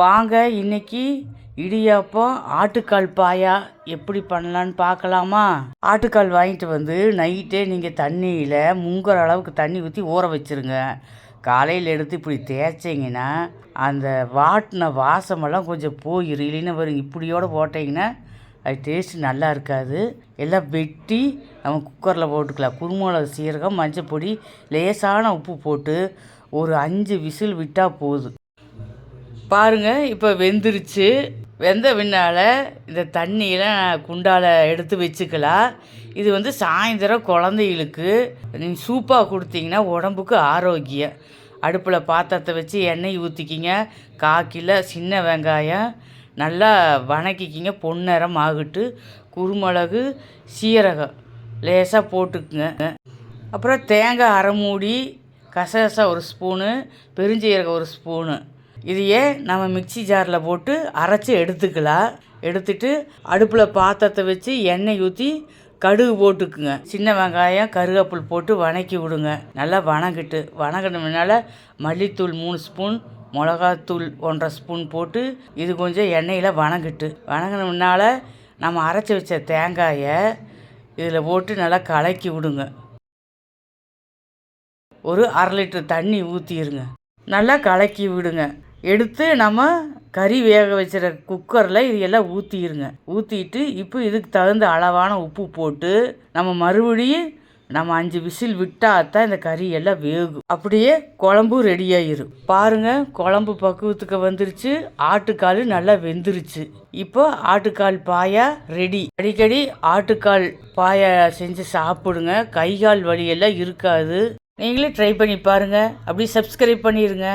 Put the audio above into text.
வாங்க இன்னைக்கு இடியாப்பம் ஆட்டுக்கால் பாயா எப்படி பண்ணலான்னு பார்க்கலாமா? ஆட்டுக்கால் வாங்கிட்டு வந்து நைட்டே நீங்கள் தண்ணியில் முங்குற அளவுக்கு தண்ணி ஊற்றி ஊற வச்சிருங்க. காலையில் எடுத்து இப்படி தேய்ச்சிங்கன்னா அந்த வாட்டின வாசமெல்லாம் கொஞ்சம் போயிடும் இல்லைன்னா வரும் இப்படியோடு போட்டிங்கன்னா அது டேஸ்ட் நல்லா இருக்காது. எல்லாம் வெட்டி நம்ம குக்கரில் போட்டுக்கலாம். குருமிளகு சீரகம் மஞ்சள் பொடி லேசான உப்பு போட்டு ஒரு அஞ்சு விசில் விட்டால் போதும். பாருங்க இப்போ வெந்துருச்சு. வெந்த பின்னால் இந்த தண்ணியெலாம் குண்டால் எடுத்து வச்சுக்கலாம். இது வந்து சாயந்தரம் குழந்தைகளுக்கு நீங்கள் சூப்பாக கொடுத்தீங்கன்னா உடம்புக்கு ஆரோக்கியம். அடுப்பில் பாத்திரத்தை வச்சு எண்ணெய் ஊற்றிக்கிங்க கால் கிலோ சின்ன வெங்காயம் நல்லா வணக்கிக்கிங்க. பொன்னிறம் ஆகிட்டு. குருமிளகு சீரகம் லேசாக போட்டுக்குங்க. அப்புறம் தேங்காய் அரை மூடி கசகசா ஒரு ஸ்பூனு பெருஞ்சீரகம் ஒரு ஸ்பூனு. இதையே நம்ம மிக்ஸி ஜாரில் போட்டு அரைச்சி எடுத்துக்கலாம். எடுத்துட்டு அடுப்பில் பாத்திரத்தை வச்சு எண்ணெய் ஊற்றி கடுகு போட்டுக்குங்க. சின்ன வெங்காயம் கருவேப்பில் போட்டு வணக்கி விடுங்க. நல்லா வணங்கிட்டு வணங்கினதுனால மல்லித்தூள் மூணு ஸ்பூன் மிளகாத்தூள் ஒன்றரை ஸ்பூன் போட்டு இது கொஞ்சம் எண்ணெயில் வணங்கிட்டு வணங்கினதுனால நம்ம அரைச்சி வச்ச தேங்காயை இதில் போட்டு நல்லா கலக்கி விடுங்க. ஒரு அரை லிட்டர் தண்ணி ஊற்றிடுங்க நல்லா கலக்கி விடுங்க. எடுத்து நம்ம கறி வேக வச்சுற குக்கரில் இது எல்லாம் ஊற்றிடுங்க ஊற்றிட்டு இப்போ இதுக்கு தகுந்த அளவான உப்பு போட்டு நம்ம மறுபடியும் நம்ம அஞ்சு விசில் விட்டால் தான் இந்த கறி எல்லாம் வேகும். அப்படியே குழம்பும் ரெடி ஆயிரும் பாருங்க குழம்பு பக்குவத்துக்கு வந்துருச்சு. ஆட்டுக்கால் நல்லா வெந்துருச்சு. இப்போ ஆட்டுக்கால் பாயா ரெடி அடிக்கடி ஆட்டுக்கால் பாயா செஞ்சு சாப்பிடுங்க. கை கால் வலியெல்லாம் இருக்காது. நீங்களே ட்ரை பண்ணி பாருங்கள் அப்படியே சப்ஸ்கிரைப் பண்ணிடுங்க